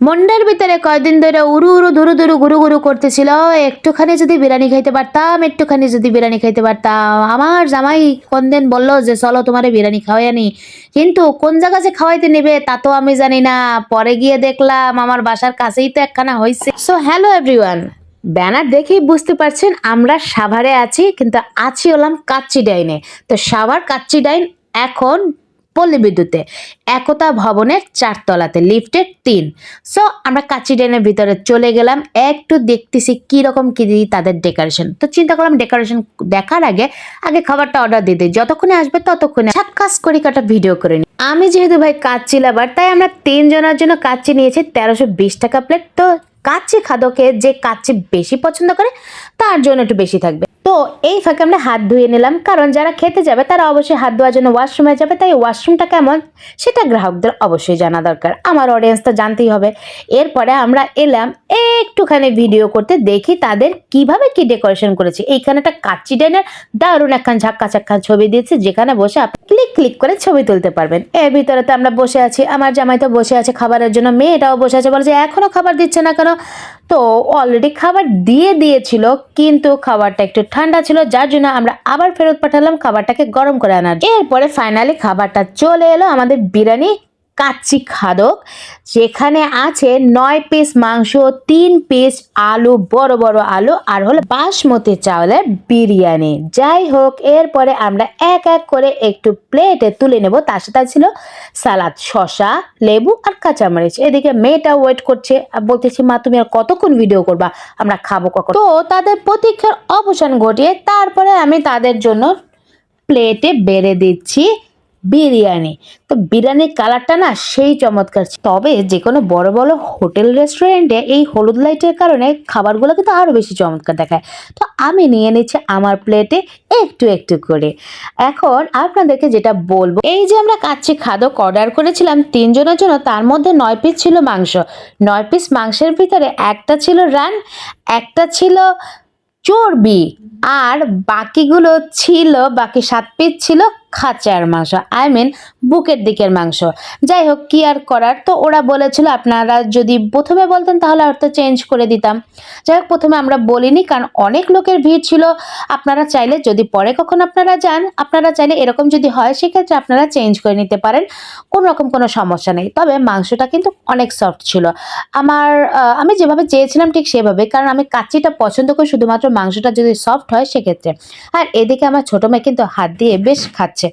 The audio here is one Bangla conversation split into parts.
মন্ডার ভিতরে কয়দিন ধরে উরু উরু ধুরু ধুরু ঘুরু ঘুরু করতেছিল, একটুখানি যদি বিরিয়ানি খাইতে পারতাম, একটুখানি যদি বিরিয়ানি খাইতে পারতাম। আমার জামাই কোন দিন বলল যে, চলো তোমার বিরিয়ানি খাওয়াই কিন্তু কোন জায়গা যে খাওয়াইতে নেবে তা তো আমি জানি না। পরে গিয়ে দেখলাম আমার বাসার কাছেই তো একখানা হয়েছে সো হ্যালো এভরিওয়ান ব্যানার দেখেই বুঝতে পারছেন আমরা সাভারে আছি, কিন্তু আছি হলাম কাচ্চি ডাইনে। তো সাভার কাচ্চি ডাইন এখন পল্লী বিদ্যুতে, একতা ভবনের চারতলাতে, লিফটের তিন। সো আমরা কাচ্চি ডাইনের ভিতরে চলে গেলাম। একটু দেখতেছি কি রকম কি দিই তাদের ডেকোরেশন। তো চিন্তা করলাম ডেকোরেশন দেখার আগে আগে খাবারটা অর্ডার দিয়ে দিই। যতক্ষণে আসবে ততক্ষণে সাক্ষাৎ করি, কাটা ভিডিও করে নিই। আমি যেহেতু ভাই কাচ্চি লাভার তাই আমরা তিনজনের জন্য কাচ্চি নিয়েছি তেরোশো বিশ টাকা প্লেট তো কাচ্চি খাদকে যে কাচ্চি বেশি পছন্দ করে, তার জন্য একটু বেশি থাকবে। এই ফাঁকে আমরা হাত ধুয়ে নিলাম, কারণ যারা খেতে যাবে তারা অবশ্যই হাত ধোয়ার জন্য ওয়াশরুমে যাবে, তাই ওয়াশরুমটা কেমন সেটা গ্রাহকদের অবশ্যই জানা দরকার। আমার অডিয়েন্স তো জানতেই হবে। এরপরে আমরা এলাম, একটুখানি ভিডিও করতে দেখি তাদের কীভাবে কি ডেকোরেশন করেছে। এইখানে একটা কাচ্চি ডাইনের দারুণ একখান ঝাক্কা চাক্কা ছবি দিয়েছে, যেখানে বসে আপনি ক্লিক ক্লিক করে ছবি তুলতে পারবেন। এর ভিতরে তো আমরা বসে আছি, আমার জামাই তো বসে আছে খাবারের জন্য, মেয়েটাও বসে আছে, বলে যে এখনও খাবার দিচ্ছে না কেন? তো অলরেডি খাবার দিয়ে দিয়েছিল, কিন্তু খাবারটা একটু ঠান্ডা ছিল যার জন্য আমরা আবার ফেরত পাঠালাম খাবারটাকে গরম করে আনার। এরপরে ফাইনালি খাবারটা চলে এলো আমাদের বিরিয়ানি কাচ্চি খাদক, যেখানে আছে নয় পিস মাংস, তিন পিস আলু, বড় বড় আলু, আর হলো বাসমতি চাউলের বিরিয়ানি। যাই হোক, এরপরে আমরা এক এক করে একটু প্লেটে তুলে নেব। তার সাথে ছিল সালাদ শশা লেবু আর কাঁচামরিচ। এদিকে মেয়েটা ওয়েট করছে বলতেছি, মা, তুমি আর কতক্ষণ ভিডিও করবা? আমরা খাব কখন? তো তাদের প্রতীক্ষার অবসান ঘটিয়ে তারপরে আমি তাদের জন্য প্লেটে বেড়ে দিচ্ছি। বিরিয়ানি। তো বিরিয়ানির কালারটা না সেই চমৎকার তবে যে কোনো বড় বড় হোটেল, রেস্টুরেন্টে এই হলুদ লাইটের কারণে খাবারগুলো কিন্তু আরও বেশি চমৎকার দেখায়। তো আমি নিয়ে নিচ্ছি আমার প্লেটে একটু একটু করে। এখন আপনাদেরকে যেটা বলব, এই যে আমরা কাচ্চি খাদক অর্ডার করেছিলাম তিনজনের জন্য, তার মধ্যে নয় পিস ছিল মাংস। নয় পিস মাংসের ভিতরে একটা ছিল রান, একটা ছিল চর্বি, আর বাকিগুলো ছিল, বাকি সাত পিস ছিল খাঁচার মাংস আই মিন বুকের দিকের মাংস। যাই হোক, কি আর করার? তো ওরা বলেছিল, আপনারা যদি প্রথমে বলতেন তাহলে তো চেঞ্জ করে দিতাম। যাই হোক, প্রথমে আমরা বলিনি, কারণ অনেক লোকের ভিড় ছিল। আপনারা চাইলে যদি পরে কখন আপনারা যান, আপনারা চাইলে এরকম যদি হয়, সেক্ষেত্রে আপনারা চেঞ্জ করে নিতে পারেন। কোনো রকম কোনো সমস্যা নেই। তবে মাংসটা কিন্তু অনেক সফট ছিল। আমার আমি যেভাবে চেয়েছিলাম ঠিক সেভাবে, কারণ আমি কাচ্চিটা পছন্দ করি, শুধুমাত্র মাংসটা যদি সফট হয়, সেক্ষেত্রে। আর এদিকে আমার ছোটো মেয়ে কিন্তু হাত দিয়ে বেশ খাচ্ছে।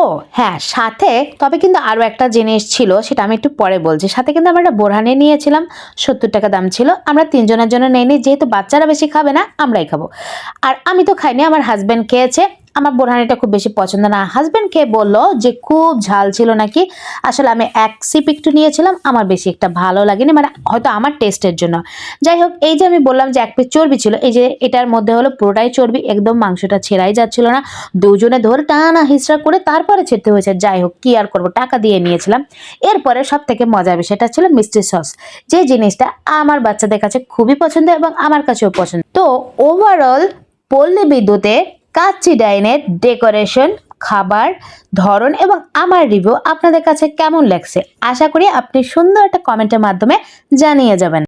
ও হ্যাঁ সাথে, তবে কিন্তু আরও একটা জিনিস ছিল, সেটা আমি একটু পরে বলছি। সাথে কিন্তু আমরা একটা বোরহানি নিয়েছিলাম, সত্তর টাকা দাম ছিল। আমরা তিনজনের জন্য নেইনি, যেহেতু বাচ্চারা বেশি খাবে না, আমরাই খাব। আর আমি তো খাইনি, আমার হাজব্যান্ড খেয়েছে। আমার বোরহানিটা খুব বেশি পছন্দ না। হাজব্যান্ড খেয়ে বলল যে, খুব ঝাল ছিল নাকি? আসলে আমি এক সিপ একটু নিয়েছিলাম, আমার বেশি একটা ভালো লাগেনি মানে হয়তো আমার টেস্টের জন্য। যাই হোক, এই যে আমি বললাম যে, এক পিস চর্বি ছিল, এই যে এটার মধ্যে হলো পুরোটাই চর্বি, একদম মাংসটা ছেড়াই যাচ্ছিল না। দুজনে ধরে টানা হিসড়া করে তারপরে ছেড়তে হয়েছে। যাই হোক, কি আর করব, টাকা দিয়ে নিয়েছিলাম। এরপরে সব থেকে মজার বিষয়টা ছিল মিষ্টি সস। যে জিনিসটা আমার বাচ্চাদের কাছে খুবই পছন্দ এবং আমার কাছেও পছন্দ। তো ওভারঅল পল্লী বিদ্যুতে কাচ্চি ডাইনের ডেকোরেশন, খাবার, ধরন এবং আমার রিভিউ আপনাদের কাছে কেমন লাগছে? আশা করি আপনি সুন্দর একটা কমেন্টের মাধ্যমে জানিয়ে যাবেন।